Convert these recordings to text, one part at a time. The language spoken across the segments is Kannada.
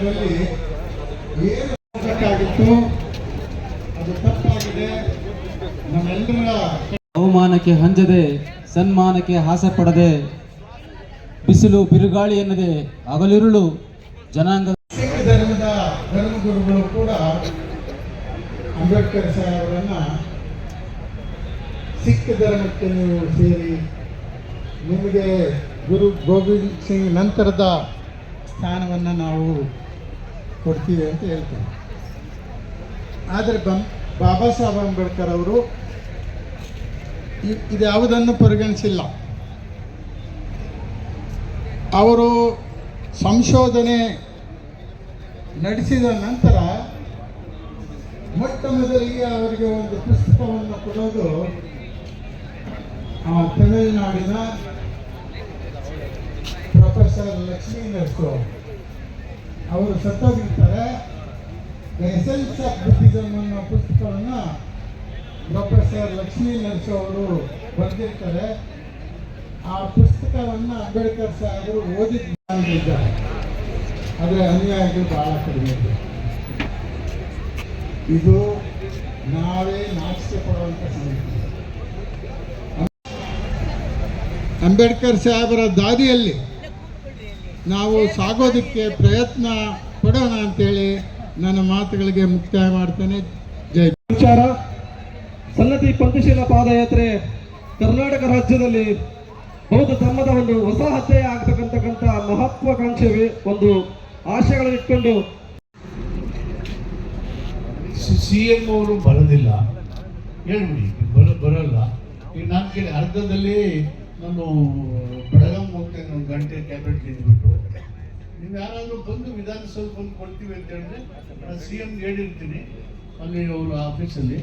ಪಕ್ಷದಲ್ಲಿ ಏನು ಆಗಿತ್ತು ಅದು ತಪ್ಪಾಗಿದೆ. ನಮ್ಮೆಲ್ಲರ ಅವಮಾನಕ್ಕೆ ಹಂಜದೆ ಸನ್ಮಾನಕ್ಕೆ ಆಸೆ ಪಡದೆ ಬಿಸಿಲು ಬಿರುಗಾಳಿ ಎನ್ನದೆ ಹಗಲಿರುಳು ಜನಾಂಗ ಸಿಖ್ ಧರ್ಮದ ಧರ್ಮಗುರುಗಳು ಕೂಡ ಅಂಬೇಡ್ಕರ್ ಸಾಹೇಬರನ್ನ ಸಿಖ್ ಧರ್ಮಕ್ಕೆ ನೀವು ಸೇರಿ ನಿಮಗೆ ಗುರು ಗೋವಿಂದ್ ಸಿಂಗ್ ನಂತರದ ಸ್ಥಾನವನ್ನು ನಾವು ಕೊಡ್ತೀವಿ ಅಂತ ಹೇಳ್ತಾರೆ ಆದರೆ ಬಂ, ಬಾಬಾ ಸಾಹೇಬ್ ಅಂಬೇಡ್ಕರ್ ಅವರು ಇದು ಇದ್ಯಾವುದನ್ನು ಪರಿಗಣಿಸಿಲ್ಲ. ಅವರು ಸಂಶೋಧನೆ ನಡೆಸಿದ ನಂತರ ಮೊಟ್ಟ ಮೊದಲಿಗೆ ಅವರಿಗೆ ಒಂದು ಪುಸ್ತಕವನ್ನು ಕೊಡೋದು ಆ ತಮಿಳುನಾಡಿನ ಪ್ರೊಫೆಸರ್ ಲಕ್ಷ್ಮೀ ನರಸು ಅವರು ಸತ್ತೋಗಿರ್ತಾರೆ. ದ ಎಸೆನ್ಸ್ ಆಫ್ ಬುದ್ಧಿಸಮ್ ಅನ್ನೋ ಪುಸ್ತಕವನ್ನು ಪ್ರೊಫೆಸರ್ ಲಕ್ಷ್ಮೀ ನರಸು ಅವರು ಬರೆದಿರ್ತಾರೆ. ಆ ಪುಸ್ತಕವನ್ನು ಅಂಬೇಡ್ಕರ್ ಸಾಹೇಬರು ಓದಿದ್ದಾರೆ ಆದರೆ ಅನ್ಯಾಯಗಳು ಬಹಳ ಕಡಿಮೆ ಇದೆ. ಇದು ನಾವೇ ನಾಚಿಕೆ ಪಡುವಂಥ ಸಂಗತಿ. ಅಂಬೇಡ್ಕರ್ ಸಾಹೇಬರ ದಾರಿಯಲ್ಲಿ ನಾವು ಸಾಗೋದಕ್ಕೆ ಪ್ರಯತ್ನ ಪಡೋಣ ಅಂತೇಳಿ ನನ್ನ ಮಾತುಗಳಿಗೆ ಮುಕ್ತಾಯ ಮಾಡ್ತೇನೆ. ಜೈ ವಿಚಾರ ಸನ್ನತಿ ಪಂಚಶೀಲ ಪಾದಯಾತ್ರೆ ಕರ್ನಾಟಕ ರಾಜ್ಯದಲ್ಲಿ ಬೌದ್ಧ ಧರ್ಮದ ಒಂದು ಹೊಸ ಹತ್ಯೆ ಆಗ್ತಕ್ಕಂತಕ್ಕಂಥ ಮಹತ್ವಾಕಾಂಕ್ಷೆ ಒಂದು ಆಶಯಗಳನ್ನು ಇಟ್ಕೊಂಡು ಸಿ ಎಂ ಅವರು ಬರೋದಿಲ್ಲ. ಹೇಳ್ಬಿಡಿ ಬರೋ ಬರೋಲ್ಲ. ಈಗ ನಾನು ಕೇಳಿ ಅರ್ಧದಲ್ಲಿ ನಾನು ಬೆಳಗಾಂ ಹೋಗ್ತೇನೆ ಒಂದು ಗಂಟೆ ಟ್ಯಾಬ್ಲೆಟ್ ತಿಂದ್ಬಿಟ್ಟು ನೀವು ಯಾರಾದರೂ ಬಂದು ವಿಧಾನಸೌಧ ಬಂದು ಕೊಡ್ತೀವಿ ಅಂತ ಹೇಳಿದ್ರೆ ನಾನು ಸಿ ಎಂ ಹೇಳಿರ್ತೀನಿ. ಅಲ್ಲಿ ಅವರು ಆಫೀಸಲ್ಲಿ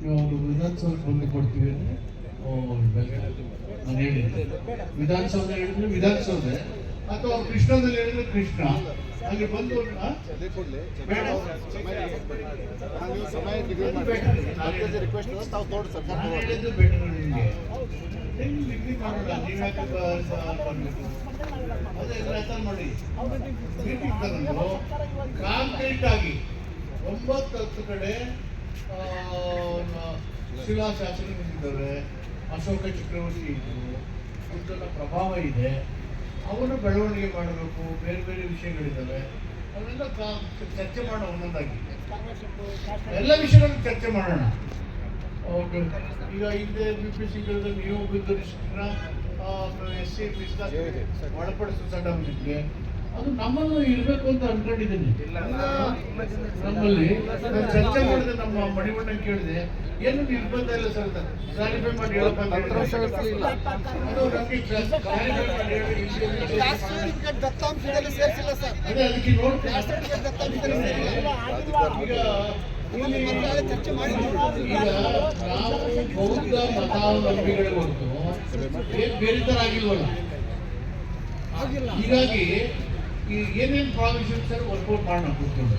ನೀವು ಅವರು ವಿಧಾನಸೌಧ ಬಂದು ಕೊಡ್ತೀವಿ ಅಂದರೆ ನಾನು ಹೇಳಿದ್ದೆ. ವಿಧಾನಸೌಧ ಹೇಳಿದ್ರೆ ವಿಧಾನಸೌಧ. ಅಥವಾ ಕೃಷ್ಣದಲ್ಲಿ ಹೇಳಿದ್ರೆ ಕೃಷ್ಣ. ಅಲ್ಲಿ ಬಂದು ಬ- ಬರ್ಬೇಕು? ಅದೇ ಪ್ರಯತ್ನ ಮಾಡಿ. ಕಾಂಕ್ರೀಟ್ ಆಗಿ ಒಂಬತ್ತು ಹತ್ತು ಕಡೆ ಶಿಲಾಶಾಸನಗಳಿದ್ದಾವೆ ಅಶೋಕ ಚಕ್ರವರ್ತಿ ಇದ್ರು ಪ್ರಭಾವ ಇದೆ. ಅವನ್ನ ಬೆಳವಣಿಗೆ ಮಾಡಬೇಕು ಬೇರೆ ಬೇರೆ ವಿಷಯಗಳಿದ್ದಾವೆ ಅವನ್ನೆಲ್ಲ ಚರ್ಚೆ ಮಾಡೋ ಒಂದೊಂದಾಗಿದೆ ಎಲ್ಲ ವಿಷಯಗಳನ್ನು ಚರ್ಚೆ ಮಾಡೋಣ. ಓಕೆ ಈಗ ಹಿಂದೆ ಬಿ ಪಿ ಸಿಗಳಲ್ಲಿ ನೀವು ಬಿದ್ದರಿಸ್ರ ಎಸ್ ಸಿ ಒಳಪಡಿಸೋ ಸಡನ್ಗೆ ಅದು ನಮ್ಮನ್ನು ಇರಬೇಕು ಅಂತ ಅನ್ಕೊಂಡಿದ್ದೀನಿ. ನಮ್ಮಲ್ಲಿ. ನಾನು ಚರ್ಚೆ ಮಾಡಿದೆ ನಮ್ಮ ಮಣಿಮಣ್ಣ ಕೇಳಿದೆ. ಏನು ನಿರ್ಬಂಧ ಇಲ್ಲ ಸರ್ ಕ್ಲಾರಿಫೈ ಮಾಡಿ ಹೇಳಪ್ಪ. ಅದು ನಮ್ಗೆ ಮಾಡಿ ಅದಕ್ಕೆ ಈಗ ಚರ್ಚೆ ಮಾಡಿ ನಾವು ಬೌದ್ಧ ಮತಾವಲಂಬಿಗಳೇ ಹೊರತು ಬೇರೆ ತರ ಆಗಿಲ್ವಲ್ಲ? ಹೀಗಾಗಿ ಈ ಏನೇನ್ ಪ್ರಾವಿಷನ್ಸ್ ವರ್ಕೌಟ್ ಮಾಡೋಣ ಕೂತ್ಕೊಂಡು?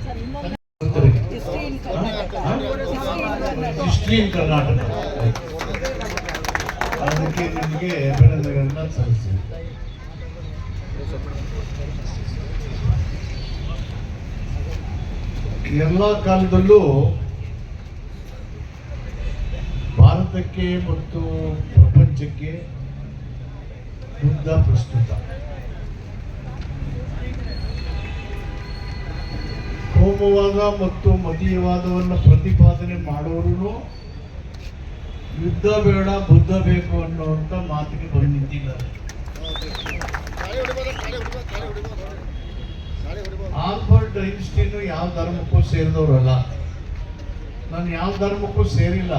ಹಿಸ್ಟ್ರಿ ಇನ್ ಕರ್ನಾಟಕ ಅದಕ್ಕೆ ನಿಮಗೆ ಅಭಿನಂದನೆಗಳನ್ನ ಸಲ್ಲಿಸ್ತೀನಿ. ಎಲ್ಲ ಕಾಲದಲ್ಲೂ ಭಾರತಕ್ಕೆ ಮತ್ತು ಪ್ರಪಂಚಕ್ಕೆ ಬುದ್ಧ ಪ್ರಸ್ತುತ. ಕೋಮುವಾದ ಮತ್ತು ಮತೀಯವಾದವನ್ನು ಪ್ರತಿಪಾದನೆ ಮಾಡೋರು ಯುದ್ಧ ಬೇಡ, ಬುದ್ಧ ಬೇಕು ಅನ್ನುವಂಥ ಮಾತಿಗೆ ಬಂದು ನಿಂತಿದ್ದಾರೆ. ಆಲ್ಬರ್ಟ್ ಐನ್ಸ್ಟೀನ್ ಯಾವ ಧರ್ಮಕ್ಕೂ ಸೇರಿದವರಲ್ಲ. ನಾನು ಯಾವ ಧರ್ಮಕ್ಕೂ ಸೇರಿಲ್ಲ.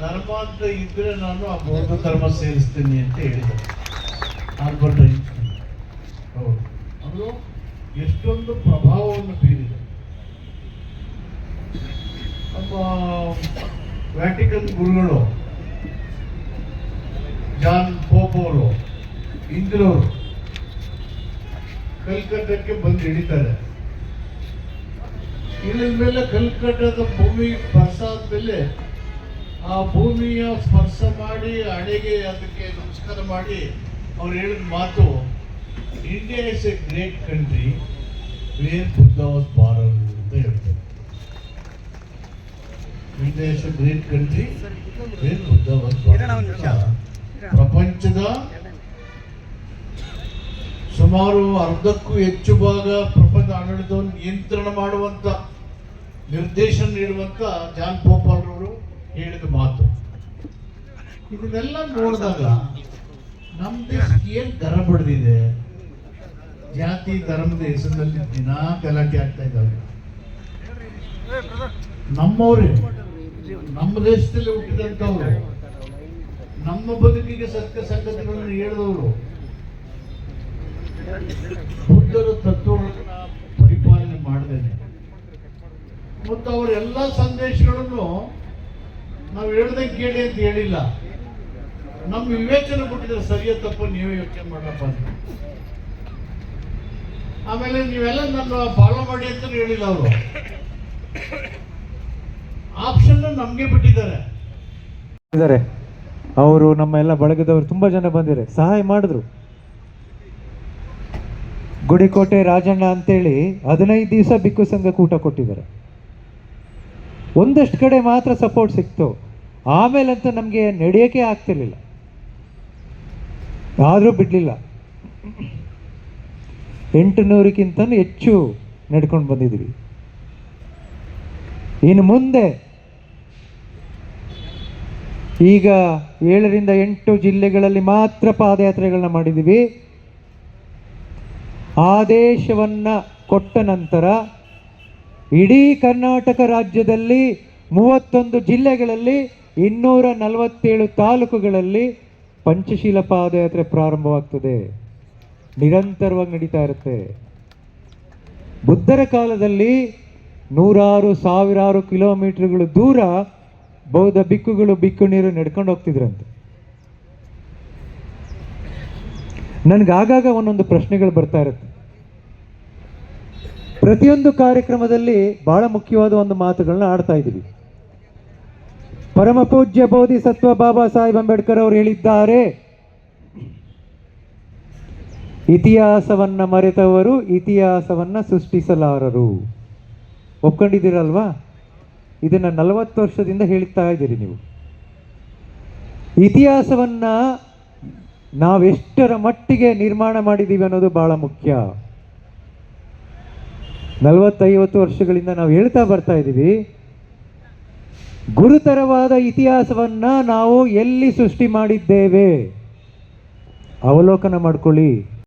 ಧರ್ಮ ಅಂತ ಇದ್ರೆ ನಾನು ಆ ಬೌದ್ಧ ಧರ್ಮ ಸೇರಿಸ್ತೀನಿ ಅಂತ ಹೇಳಿದೆ ಆಲ್ಬರ್ಟ್ ಐನ್ಸ್ಟೀನ್. ಹೌದು. ಎಷ್ಟೊಂದು ಪ್ರಭಾವವನ್ನು ಬೀರಿದೆ. ನಮ್ಮ ವ್ಯಾಟಿಕನ್ ಗುರುಗಳು ಜಾನ್ ಪೋಪ್ ಅವರು ಇಂದಿರವರು ಕಲ್ಕಟ್ಟಕ್ಕೆ ಬಂದು ಹಿಡಿತಾರೆ. ಇಲ್ಲಿನ ಮೇಲೆ ಕಲ್ಕಟ್ಟದ ಭೂಮಿ ಸ್ಪರ್ಶ ಆದ್ಮೇಲೆ ಆ ಭೂಮಿಯ ಸ್ಪರ್ಶ ಮಾಡಿ ಹಣೆಗೆ ಅದಕ್ಕೆ ನಮಸ್ಕಾರ ಮಾಡಿ ಅವ್ರು ಹೇಳಿದ ಮಾತು India is a great country where Buddha was born ಅಂತ ಹೇಳ್ತಾರೆ. India is great country where Buddha born. ಪ್ರಪಂಚದ ಸುಮಾರು ಅರ್ಧಕ್ಕೂ ಹೆಚ್ಚು ಭಾಗ ಪ್ರಪಂಚ ಆಡಳಿತವನ್ನು ನಿಯಂತ್ರಣ ಮಾಡುವಂತ ನಿರ್ದೇಶನ ನೀಡುವಂತ ಜಾನ್ ಗೋಪಾಲ್ರವರು ಹೇಳಿದ ಮಾತು. ಇದನ್ನೆಲ್ಲ ನೋಡಿದಾಗ ನಮ್ಮ ದೇಶಕ್ಕೆ ಏನು ಗರ ಬಡ್ದಿದೆ? ಜಾತಿ, ಧರ್ಮದ ಹೆಸರಿನಲ್ಲಿ ದಿನಾ ಗಲಾಟೆ ಆಗ್ತಾ ಇದ್ದಾವೆ. ನಮ್ಮವರೇ, ನಮ್ಮ ದೇಶದಲ್ಲಿ ಹುಟ್ಟಿದಂಥವ್ರು, ನಮ್ಮ ಬದುಕಿಗೆ ಸತ್ಯ ಸಂಗತಿಗಳನ್ನು ಹೇಳಿದವರು, ಬುದ್ಧರ ತತ್ವಗಳನ್ನ ಪರಿಪಾಲನೆ ಮಾಡಿದ್ದೇನೆ ಮತ್ತು ಅವರ ಎಲ್ಲ ಸಂದೇಶಗಳನ್ನು ನಾವು ಹೇಳ್ದಂಗೆ ಕೇಳಿ ಅಂತ ಹೇಳಿಲ್ಲ. ನಮ್ಮ ವಿವೇಚನೆ ಕೊಟ್ಟಿದ್ರೆ ಸರಿಯ ತಪ್ಪು, ನೀವೇ ಯೋಚನೆ ಮಾಡಪ್ಪ ಅಂತ. ಆಮೇಲೆ ನೀವೆಲ್ಲ ನನ್ನ ಫಾಲೋ ಮಾಡಿ ಅಂತ ಹೇಳಿಲ್ಲ ಅವರು. ಆಪ್ಷನ್ ನಮಗೆ ಬಿಟ್ಟಿದ್ದಾರೆ. ಅವರು ನಮ್ಮ ಎಲ್ಲ ಬಳಗದವರು ತುಂಬ ಜನ ಬಂದಿದ್ದಾರೆ. ಸಹಾಯ ಮಾಡಿದ್ರು. ಗುಡಿಕೋಟೆ ರಾಜಣ್ಣ ಅಂತೇಳಿ ಹದಿನೈದು ದಿವಸ ಬಿಕ್ಕು ಸಂಘ ಕೂಟ ಕೊಟ್ಟಿದ್ದಾರೆ. ಒಂದಷ್ಟು ಕಡೆ ಮಾತ್ರ ಸಪೋರ್ಟ್ ಸಿಕ್ತು. ಆಮೇಲಂತೂ ನಮಗೆ ನಡೆಯೋಕೆ ಆಗ್ತಿರ್ಲಿಲ್ಲ. ಆದರೂ ಬಿಡಲಿಲ್ಲ. ಎಂಟು ನೂರಕ್ಕಿಂತ ಹೆಚ್ಚು ನಡ್ಕೊಂಡು ಬಂದಿದ್ವಿ ಇನ್ನು ಮುಂದೆ ಈಗ ಏಳರಿಂದ ಎಂಟು ಜಿಲ್ಲೆಗಳಲ್ಲಿ ಮಾತ್ರ ಪಾದಯಾತ್ರೆಗಳನ್ನ ಮಾಡಿದ್ದೀವಿ. ಆದೇಶವನ್ನು ಕೊಟ್ಟ ನಂತರ ಇಡೀ ಕರ್ನಾಟಕ ರಾಜ್ಯದಲ್ಲಿ ಮೂವತ್ತೊಂದು ಜಿಲ್ಲೆಗಳಲ್ಲಿ ಇನ್ನೂರ ನಲವತ್ತೇಳು ತಾಲೂಕುಗಳಲ್ಲಿ ಪಂಚಶೀಲ ಪಾದಯಾತ್ರೆ ಪ್ರಾರಂಭವಾಗ್ತದೆ. ನಿರಂತರವಾಗಿ ನಡೀತಾ ಇರುತ್ತೆ. ಬುದ್ಧರ ಕಾಲದಲ್ಲಿ ನೂರಾರು, ಸಾವಿರಾರು ಕಿಲೋಮೀಟರ್ಗಳು ದೂರ ಬೌದ್ಧ ಬಿಕ್ಕುಗಳು, ಬಿಕ್ಕು ನೀರು ನಡ್ಕೊಂಡು ಹೋಗ್ತಿದ್ರಂತೆ. ಆಗಾಗ ಒಂದೊಂದು ಪ್ರಶ್ನೆಗಳು ಬರ್ತಾ ಇರುತ್ತೆ. ಪ್ರತಿಯೊಂದು ಕಾರ್ಯಕ್ರಮದಲ್ಲಿ ಬಹಳ ಮುಖ್ಯವಾದ ಒಂದು ಮಾತುಗಳನ್ನ ಆಡ್ತಾ ಇದ್ದೀವಿ. ಪೂಜ್ಯ ಬೋಧಿಸತ್ವ ಬಾಬಾ ಸಾಹೇಬ್ ಅಂಬೇಡ್ಕರ್ ಅವರು ಹೇಳಿದ್ದಾರೆ. ಇತಿಹಾಸವನ್ನ ಮರೆತವರು ಇತಿಹಾಸವನ್ನ ಸೃಷ್ಟಿಸಲಾರರು. ಒಪ್ಕೊಂಡಿದ್ದೀರಲ್ವಾ? ಇದನ್ನ ನಲವತ್ತು ವರ್ಷದಿಂದ ಹೇಳ್ತಾ ಇದ್ದೀರಿ ನೀವು. ಇತಿಹಾಸವನ್ನ ನಾವೆಷ್ಟರ ಮಟ್ಟಿಗೆ ನಿರ್ಮಾಣ ಮಾಡಿದ್ದೀವಿ ಅನ್ನೋದು ಬಹಳ ಮುಖ್ಯ. ನಲವತ್ತೈವತ್ತು ವರ್ಷಗಳಿಂದ ನಾವು ಹೇಳ್ತಾ ಬರ್ತಾ ಇದ್ದೀವಿ. ಗುರುತರವಾದ ಇತಿಹಾಸವನ್ನ ನಾವು ಎಲ್ಲಿ ಸೃಷ್ಟಿ ಮಾಡಿದ್ದೇವೆ? ಅವಲೋಕನ ಮಾಡ್ಕೊಳ್ಳಿ.